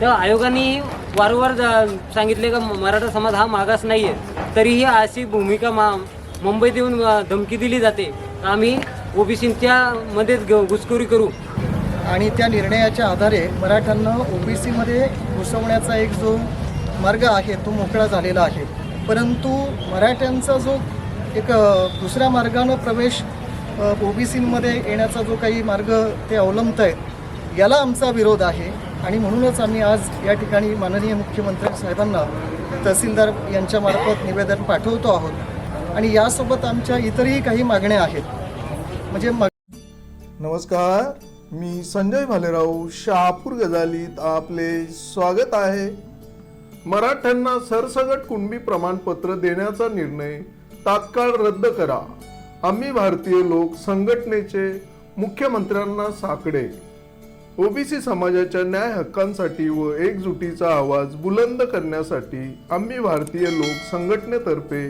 तर आयोगाने वारंवार सांगितले का मराठा समाज हा मागास नाही आहे तरीही अशी भूमिका मा मुंबईत येऊन धमकी दिली जाते. आम्ही ओबीसीच्या मध्येच घुसखोरी करू. आणि त्या निर्णयाच्या आधारे मराठ्यांना ओबीसीमध्ये घुसवण्याचा एक जो मार्ग आहे तो मोकळा झालेला आहे. परंतु मराठ्यांचा जो एक दुसऱ्या मार्गानं प्रवेश ओबीसीमध्ये येण्याचा जो काही मार्ग ते अवलंबत आहेत याला आमचा विरोध आहे. आणि म्हणूनच आम्ही आज या ठिकाणी माननीय मुख्यमंत्री साहेबांना तहसीलदार यांच्यामार्फत निवेदन पाठवतो आहोत. आणि यासोबत आमच्या इतरही काही मागण्या आहेत. म्हणजे मग नमस्कार मी संजय भालेराव शहापूर गजालीत आपले स्वागत आहे. मराठ्यांना सरसगट कुणबी प्रमाणपत्र देण्याचा निर्णय तात्काळ रद्द करा. आम्ही भारतीय लोक संघटनेचे मुख्यमंत्र्यांना साकडे. ओबीसी समाजाच्या न्याय हक्कांसाठी व एकजुटीचा आवाज बुलंद करण्यासाठी आम्ही भारतीय लोक संघटनेतर्फे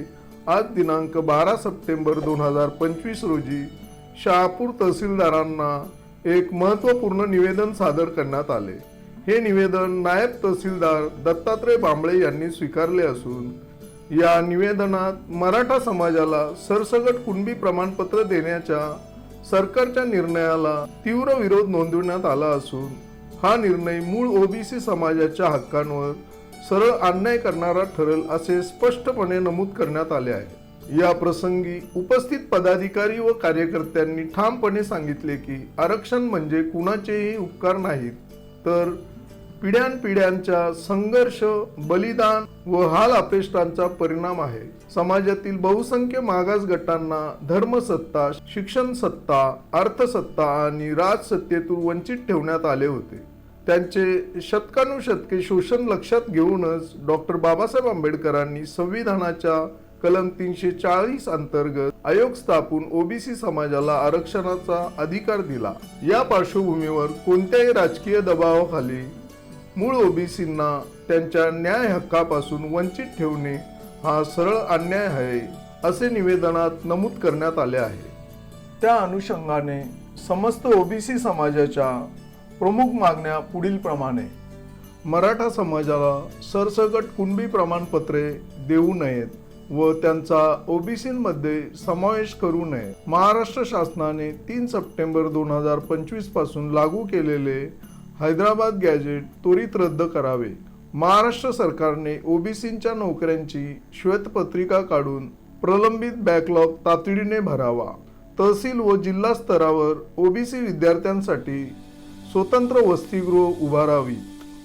आज दिनांक बारा सप्टेंबर दोन हजार पंचवीस रोजी शहापूर तहसीलदारांना एक महत्त्वपूर्ण निवेदन सादर करण्यात आले. हे निवेदन नायब तहसीलदार दत्तात्रय बांबळे यांनी स्वीकारले असून या निवेदनात मराठा समाजाला सरसगट कुणबी प्रमाणपत्र देण्याच्या सरकारच्या निर्णयाला तीव्र विरोध नोंदवण्यात आला असून हा निर्णय मूळ ओबीसी समाजाच्या हक्कांवर सरळ अन्याय करणारा ठरेल असे स्पष्टपणे नमूद करण्यात आले आहे. या प्रसंगी उपस्थित पदाधिकारी व कार्यकर्त्यांनी ठामपणे सांगितले की आरक्षण म्हणजे कुणाचेही उपकार नाहीत. तर पिढ्यानपिढ्यांच्या संघर्ष बलिदान व हाल अपेष्टांचा परिणाम आहे. समाजातील बहुसंख्य मागास गटांना धर्मसत्ता शिक्षण सत्ता अर्थसत्ता आणि राजसत्तेतून वंचित ठेवण्यात आले होते. त्यांचे शतकानुशतके शोषण लक्षात घेऊनच डॉक्टर बाबासाहेब आंबेडकरांनी संविधानाच्या कलम तीनशे चाळीस अंतर्गत आयोग स्थापून ओबीसी समाजाला आरक्षणाचा अधिकार दिला. या पार्श्वभूमीवर कोणत्याही राजकीय दबावाखाली मूळ ओबीसींना त्यांच्या न्याय हक्कापासून वंचित ठेवणे हा सरळ अन्याय आहे असे निवेदनात नमूद करण्यात आले आहे. त्या अनुषंगाने समस्त ओबीसी समाजाच्या प्रमुख मागण्या पुढील प्रमाणे मराठा समाजाला सरसगट कुणबी प्रमाणपत्रे देऊ नयेत व त्यांचा ओबीसीमध्ये समावेश करू नये. महाराष्ट्र शासनाने तीन सप्टेंबर दोन हजार पंचवीसपासून लागू केलेले हैदराबाद गॅजेट त्वरित रद्द करावे. महाराष्ट्र सरकारने ओबीसींच्या नोकऱ्यांची श्वेतपत्रिका काढून प्रलंबित बॅकलॉग तातडीने भरावा. तहसील व जिल्हा स्तरावर ओबीसी विद्यार्थ्यांसाठी स्वतंत्र वसतिगृह उभारावी.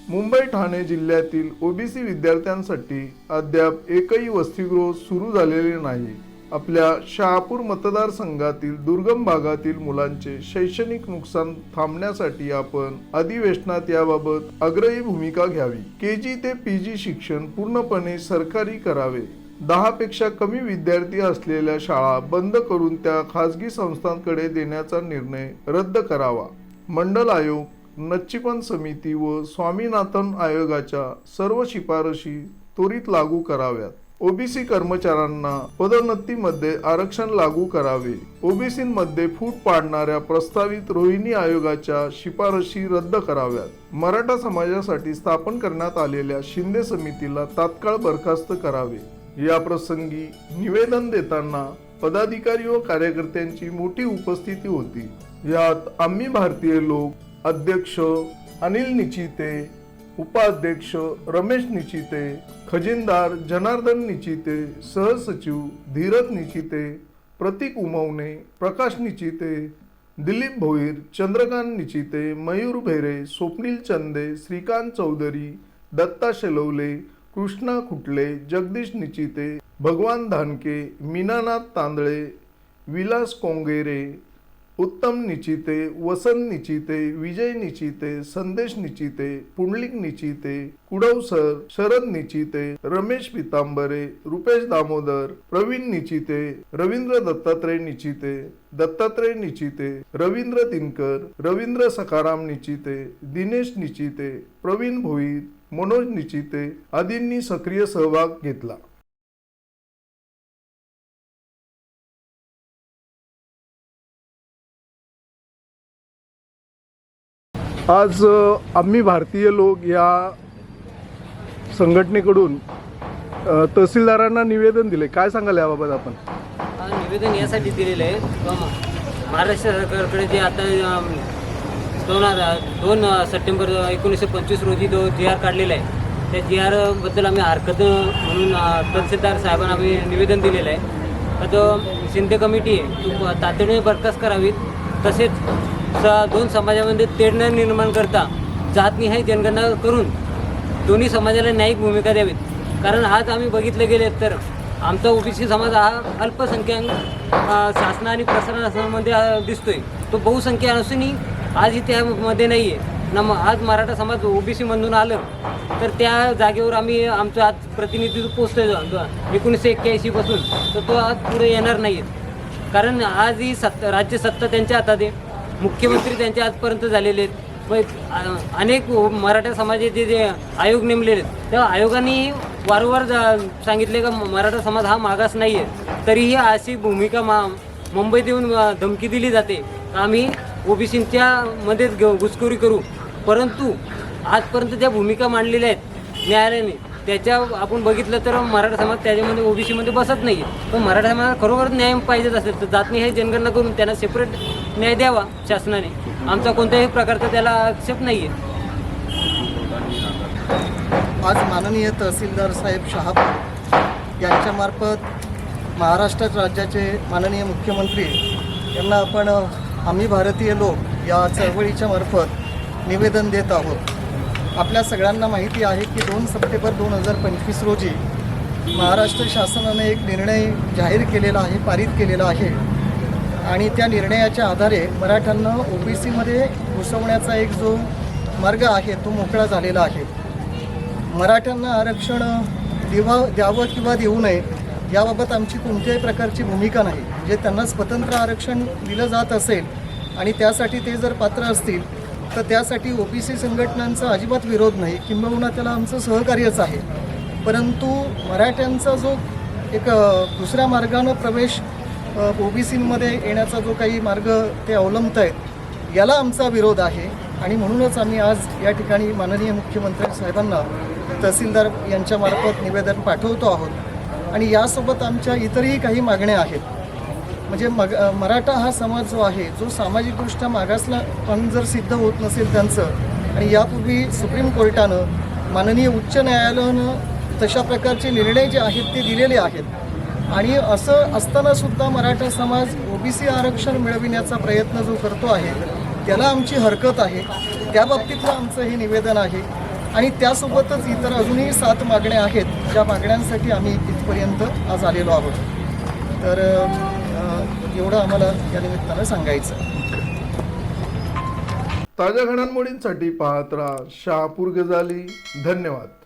मुंबई ठाणे जिल्ह्यातील ओबीसी विद्यार्थ्यांसाठी अद्याप एकही वसतिगृह सुरू झालेले नाही. आपल्या शहापूर मतदारसंघातील दुर्गम भागातील मुलांचे शैक्षणिक नुकसान थांबण्यासाठी आपण अधिवेशनात याबाबत अग्रही भूमिका घ्यावी. के जी ते पी जी शिक्षण पूर्णपणे सरकारी करावे. दहा पेक्षा कमी विद्यार्थी असलेल्या शाळा बंद करून त्या खासगी संस्थांकडे देण्याचा निर्णय रद्द करावा. मंडल आयोग नच्चीपन समिती व स्वामीनाथन आयोगाच्या सर्व शिफारशी त्वरित लागू कराव्यात. ओबीसी कर्मचाऱ्यांना पदोन्नतीमध्ये आरक्षण लागू करावे. ओबीसीमध्ये फूट पाडणाऱ्या प्रस्तावित रोहिणी आयोगाच्या शिफारशी रद्द कराव्यात. मराठा समाजासाठी स्थापन करण्यात आलेल्या शिंदे समितीला तात्काळ बरखास्त करावे. या प्रसंगी निवेदन देताना पदाधिकारी व कार्यकर्त्यांची मोठी उपस्थिती होती. यात आम्ही भारतीय लोक अध्यक्ष अनिल निचिते उपाध्यक्ष रमेश निचिते खजिनदार जनार्दन निचिते सहसचिव धीरज निचिते प्रतीक उमवणे प्रकाश निचिते दिलीप भोईर चंद्रकांत निचिते मयूर भेरे स्वप्नील चंदे श्रीकांत चौधरी दत्ता शेलवले कृष्णा खुटले जगदीश निचिते भगवान धानके मीनानाथ तांदळे विलास कोंगेरे उत्तम निचिते वसंत निचिते विजय निचिते संदेश निचिते पुंडलिक निचिते कुडवसर शरद निचिते रमेश पितांबरे रुपेश दामोदर प्रवीण निचिते रवींद्र दत्तात्रय निचिते दत्तात्रय निचिते रवींद्र तिनकर रवींद्र सखाराम निचिते दिनेश निचिते प्रवीण भोईर मनोज निचिते आदींनी सक्रिय सहभाग घेतला. आज आम्ही भारतीय लोक या संघटनेकडून तहसीलदारांना निवेदन दिले. काय सांगाल याबाबत आपण? निवेदन यासाठी दिलेलं आहे. महाराष्ट्र सरकारकडे जे आता दोन हजार दोन सप्टेंबर एकोणीसशे पंचवीस रोजी जो जी आर काढलेला आहे त्या जी आरबद्दल आम्ही हरकत म्हणून तहसीलदार साहेबांना आम्ही निवेदन दिलेलं आहे. तर शिंदे कमिटी आहे तातडीने बरखास्त करावीत. तसेच स दोन समाजामध्ये तेढ न निर्माण करता जातनिहाय जनगणना करून दोन्ही समाजाला न्यायिक भूमिका द्यावीत. कारण आज आम्ही बघितलं गेले तर आमचा ओबीसी समाज हा अल्पसंख्याक शासना शासन आणि प्रशासनामध्ये दिसतोय. तो बहुसंख्या असूनही आजही त्यामध्ये नाही आहे ना आज मराठा समाज ओबीसीमधून आलं तर त्या जागेवर आम्ही आमचं आज प्रतिनिधित्व पोचतोय एकोणीसशे एक्क्याऐंशीपासून तर तो आज पुढे येणार नाही कारण आज ही सत्ता राज्य सत्ता त्यांच्या हातात आहे. मुख्यमंत्री त्यांच्या आजपर्यंत झालेले आहेत. व अनेक मराठा समाजाचे जे आयोग नेमलेले आहेत त्या आयोगाने वारंवार जा- सांगितले का मराठा समाज हा मागास नाही आहे तरीही अशी भूमिका मा मुंबईत येऊन धमकी दिली जाते. आम्ही ओबीसींच्या मध्येच घ- घुसखोरी करू? परंतु आजपर्यंत ज्या भूमिका मांडलेल्या आहेत न्यायालयाने त्याच्या आपण बघितलं तर मराठा समाज त्याच्यामध्ये ओबीसीमध्ये बसत नाही. पण मराठा समाजात खरोखर न्याय पाहिजेच असेल तर जातनी हे जनगणना करून त्यांना सेपरेट न्याय द्यावा शासनाने. आमचा कोणत्याही प्रकारचा त्याला आक्षेप नाही आहे आज माननीय तहसीलदार साहेब शहापूर यांच्यामार्फत महाराष्ट्र राज्याचे माननीय मुख्यमंत्री यांना आपण आम्ही भारतीय लोक या चळवळीच्या मार्फत निवेदन देत आहोत. आपल्या सगळ्यांना माहिती आहे की दोन सप्टेंबर दोन हजार पंचवीस रोजी महाराष्ट्र शासनाने एक निर्णय जाहीर केलेला आहे पारित केलेला आहे. आणि त्या निर्णयाच्या आधारे मराठ्यांना ओबीसीमध्ये घुसवण्याचा एक जो मार्ग आहे तो मोकळा झालेला आहे. मराठ्यांना आरक्षण देवा द्यावं किंवा देऊ नये याबाबत आमची कोणत्याही प्रकारची भूमिका नाही. जे त्यांना स्वतंत्र आरक्षण दिलं जात असेल आणि त्यासाठी ते जर पात्र असतील तर त्यासाठी ओबीसी संघटनांचा अजिबात विरोध नाही. किंबहुना त्याला आमचं सहकार्यच आहे. परंतु मराठ्यांचा जो एक दुसऱ्या मार्गानं प्रवेश ओबीसीमध्ये येण्याचा जो काही मार्ग ते अवलंबत आहेत याला आमचा विरोध आहे. आणि म्हणूनच आम्ही आज या ठिकाणी माननीय मुख्यमंत्री साहेबांना तहसीलदार यांच्यामार्फत निवेदन पाठवतो आहोत. आणि यासोबत आमच्या इतरही काही मागण्या आहेत. म्हणजे मग मराठा हा समाज जो आहे जो सामाजिकदृष्ट्या मागासला पण जर सिद्ध होत नसेल त्यांचं आणि यापूर्वी सुप्रीम कोर्टानं माननीय उच्च न्यायालयानं तशा प्रकारचे निर्णय जे आहेत ते दिलेले आहेत. आणि असं असताना सुद्धा मराठा समाज ओबीसी आरक्षण मिळविण्याचा प्रयत्न जो करतो आहे त्याला आमची हरकत आहे. त्या बाबतीतलं आमचं हे निवेदन आहे. आणि त्यासोबतच इतर अजूनही सात मागण्या आहेत ज्या मागण्यांसाठी आम्ही इथपर्यंत आज आलेलो आहोत. तर एवढं आम्हाला या निमित्तानं सांगायचं. ताज्या घडामोडींसाठी पाहत राहा शहापूर गजाली. धन्यवाद.